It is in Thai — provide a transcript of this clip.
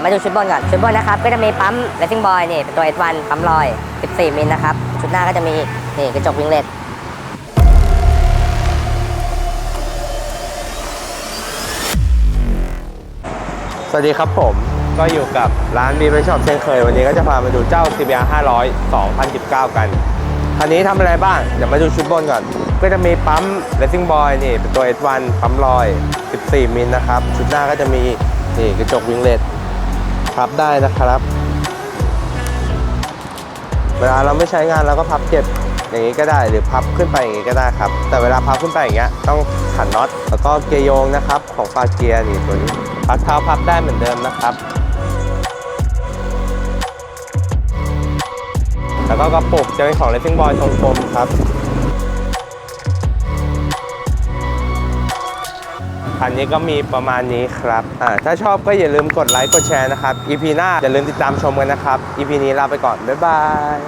ยวมาดูชุดบนก่อน ชุดบนนะครับ ก็จะมีปั๊ม Racing Boy นี่เป็นตัว S1 ปั๊มลอย 14 มิลนะครับ ชุดหน้าก็จะมีนี่กระจกวิงเลตสวัสดีครับผมก็อยู่กับร้านบีเบช็อปเช่นเคย วันนี้ก็จะพามาดูเจ้า CBR 500 2019 กัน คันนี้ทำอะไรบ้าง เดี๋ยวมาดูชุดบนก่อน ก็จะมีปั๊ม Racing Boy นี่เป็นตัว S1 ปั๊มลอย 14 มิลนะครับ ชุดหน้าก็จะมีนี่กระจกวิงเลต พับได้นะครับ เวลาเราไม่ใช้งานเราก็พับเก็บอย่างนี้ก็ได้หรือพับขึ้นไปอย่างนี้ก็ได้ครับ แต่เวลาพับขึ้นไปอย่างเงี้ยต้องขันน็อตแล้วก็เกียร์โยงนะครับของปาเกียร์นี่ตัวนี้พักเท้าพับได้เหมือนเดิมนะครับ แล้วก็กระปุกจะเป็นของ Racing Boy ทรงกลมครับ อันนี้ก็มีประมาณนี้ครับอ่าถ้าชอบก็อย่าลืมกดไลค์กดแชร์นะครับ EP หน้าอย่าลืมติดตามชมกันนะครับ EP นี้ลาไปก่อน บ๊ายบาย